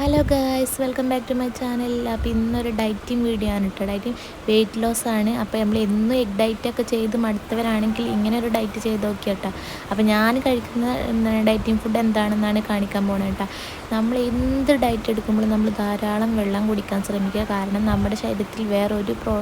Hello guys welcome back to my channel അപ്പോൾ ഇന്നൊരു dieting video ആണ് കേട്ടോ ഡയറ്റിംഗ് വെയിറ്റ് ലോസ് ആണ്. അപ്പോൾ നമ്മൾ എന്നും എഗ് ഡയറ്റ് ഒക്കെ ചെയ്ത് മടുത്തവരാണെങ്കിൽ ഇങ്ങനെ ഒരു ഡയറ്റ് ചെയ്ത് നോക്കിയാട്ടോ അപ്പോൾ ഞാൻ കഴിക്കുന്ന എന്താണ് ഡയറ്റിംഗ് ഫുഡ് എന്താണെന്നാണ് കാണിക്കാൻ പോകുന്നത് കേട്ടോ നമ്മൾ എന്ത് ഡയറ്റ് എടുക്കുമ്പോഴും നമ്മൾ ധാരാളം വെള്ളം കുടിക്കാൻ ശ്രമിക്കുക. കാരണം നമ്മുടെ ശരീരത്തിൽ വേറൊരു പ്രോ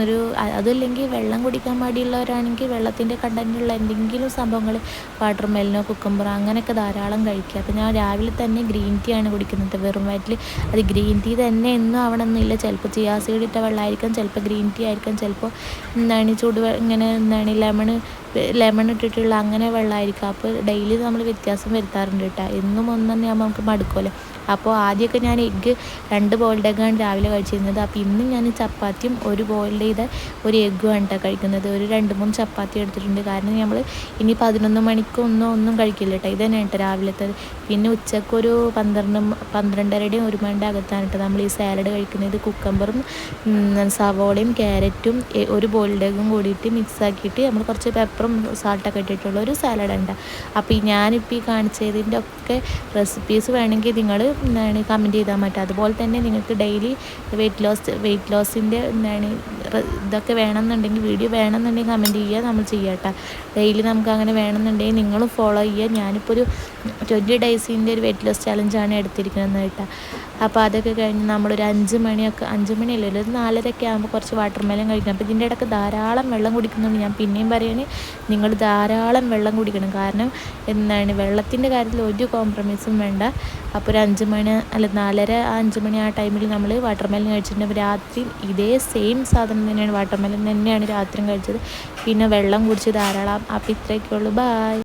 ഒരു അതല്ലെങ്കിൽ വെള്ളം കുടിക്കാൻ മടിയുള്ളവരാണെങ്കിൽ വെള്ളത്തിന്റെ കണ്ടന്റുള്ള എന്തെങ്കിലും സംഭവങ്ങൾ വാട്ടർ മെലിനോ കുക്കമ്പറോ അങ്ങനെയൊക്കെ ധാരാളം കഴിക്കുക. അപ്പോൾ ഞാൻ രാവിലെ തന്നെ ഗ്രീൻ ടീ ആണ് കുടിക്കുന്നത്. കുടിക്കുന്നത് വെറും വയറ്റിൽ അത് ഗ്രീൻ ടീ തന്നെ എന്നും ആവണമെന്നില്ല ചിലപ്പോൾ ചിയാ സീഡ് ഇട്ട വെള്ളമായിരിക്കും ചിലപ്പോൾ ഗ്രീൻ ടീ ആയിരിക്കും ചിലപ്പോൾ എന്താണ് ചൂട് ഇങ്ങനെ എന്താണ് ലെമൺ ലെമൺ ഇട്ടിട്ടുള്ള അങ്ങനെ വെള്ളമായിരിക്കും. അപ്പോൾ ഡെയിലി നമ്മൾ വ്യത്യാസം വരുത്താറുണ്ട് കേട്ടോ. എന്നും ഒന്നും നമുക്ക് മടുക്കുമല്ലോ. അപ്പോൾ ആദ്യമൊക്കെ ഞാൻ എഗ്ഗ് രണ്ട് ബോയിൽഡ് എഗ്ഗാണ് രാവിലെ കഴിച്ചിരുന്നത്. അപ്പോൾ ഇന്ന് ഞാൻ ചപ്പാത്തിയും ഒരു ബോയിൽഡ് ചെയ്ത ഒരു എഗ്ഗുമാണ് കേട്ടോ കഴിക്കുന്നത്. ഒരു രണ്ട് മൂന്ന് ചപ്പാത്തി എടുത്തിട്ടുണ്ട്. കാരണം നമ്മൾ ഇനി പതിനൊന്ന് മണിക്കൊന്നും ഒന്നും കഴിക്കില്ല കേട്ടോ. ഇത് തന്നെ കേട്ടോ രാവിലത്തെ. പിന്നെ ഉച്ചയ്ക്ക് ഒരു പന്ത്രണ്ട് പന്ത്രണ്ടരയുടെയും ഒരു മണിന്റെ അകത്താണ് നമ്മൾ ഈ സാലഡ് കഴിക്കുന്നത്. കുക്കമ്പറും സവോളയും ക്യാരറ്റും ഒരു ബോയിൽഡ് എഗ്ഗും കൂടിയിട്ട് മിക്സ് ആക്കിയിട്ട് നമ്മൾ കുറച്ച് പെപ്പറും സാൾട്ടൊക്കെ ഇട്ടിട്ടുള്ള ഒരു സാലഡ് ഉണ്ട് അപ്പോൾ ഈ ഞാനിപ്പോൾ ഈ കാണിച്ചതിന്റെ ഒക്കെ റെസിപ്പീസ് വേണമെങ്കിൽ നിങ്ങൾ എന്താണ് കമന്റ് ചെയ്താൽ മതി. അതുപോലെ തന്നെ നിങ്ങൾക്ക് ഡെയിലി വെയിറ്റ് ലോസ് വെയിറ്റ് ലോസിന്റെ എന്താണ് ഇതൊക്കെ വേണമെന്നുണ്ടെങ്കിൽ വീഡിയോ വേണമെന്നുണ്ടെങ്കിൽ കമന്റ് ചെയ്യുക നമ്മൾ ചെയ്യട്ടെ ഡെയിലി നമുക്ക് അങ്ങനെ വേണമെന്നുണ്ടെങ്കിൽ നിങ്ങളും ഫോളോ ചെയ്യുക. ഞാനിപ്പോൾ ഒരു ട്വന്റി ഡേയ്സിന്റെ ഒരു വെയിറ്റ് ലോസ് ചലഞ്ചാണ് എടുത്തിരിക്കുന്നത്. കേട്ടോ. അപ്പോൾ അതൊക്കെ കഴിഞ്ഞ് നമ്മളൊരു അഞ്ച് മണിയൊക്കെ അഞ്ച് മണിയല്ലല്ലോ ഒരു നാലരയൊക്കെ ആകുമ്പോൾ കുറച്ച് വാട്ടർ മെലൻ കഴിക്കണം. അപ്പോൾ ഇതിന്റെ ഇടയ്ക്ക് ധാരാളം വെള്ളം കുടിക്കുന്നുണ്ട്. ഞാൻ പിന്നെയും പറയുകയാണ് നിങ്ങൾ ധാരാളം വെള്ളം കുടിക്കണം. കാരണം എന്താണ് വെള്ളത്തിന്റെ കാര്യത്തിൽ ഒരു കോംപ്രമൈസും വേണ്ട. അപ്പോൾ ഒരു അഞ്ച് മണി അല്ല നാലര അഞ്ച് മണി ആ ടൈമിൽ നമ്മൾ വാട്ടർ മെലൻ കഴിച്ചിട്ടുണ്ട്. രാത്രി ഇതേ സെയിം സാധനം തന്നെയാണ് വാട്ടർ മെലൻ തന്നെയാണ് രാത്രിയും കഴിച്ചത്. പിന്നെ വെള്ളം കുടിച്ച് ധാരാളം. അപ്പോൾ ഇത്രയൊക്കെ ഉള്ളൂ. ബായ്